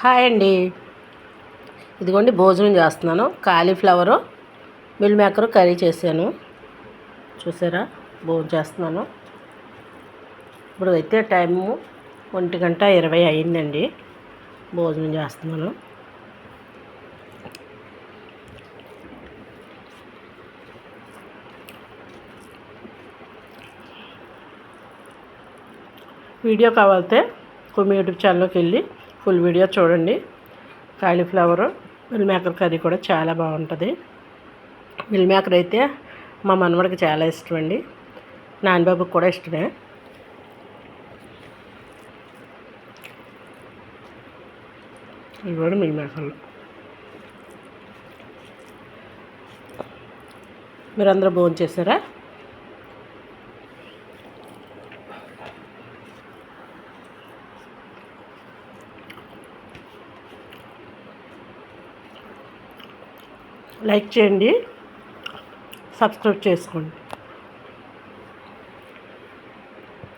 Hi అండి. ఇదిగోండి భోజనం చేస్తున్నాను. కాలీఫ్లవరు మిల్ మేకర్ కర్రీ చేశాను. చూసారా? భోజనం చేస్తున్నాను. ఇప్పుడు అయితే టైము ఒంటి గంట ఇరవై అయిందండి. భోజనం చేస్తున్నాను. వీడియో కావాలితే కుమ్మి యూట్యూబ్ ఛానల్లోకి వెళ్ళి ఫుల్ వీడియో చూడండి. కాలీఫ్లవరు మిల్ మేకర్ కర్రీ కూడా చాలా బాగుంటుంది. మిల్ మేకర్ అయితే మా మనవడికి చాలా ఇష్టం అండి నాన్నబాబుకి కూడా ఇష్టమే. ఇవి కూడా మిల్ మేకర్లు. మీరందరూ భోజనం చేశారా? లైక్ చేయండి సబ్స్క్రైబ్ చేసుకోండి.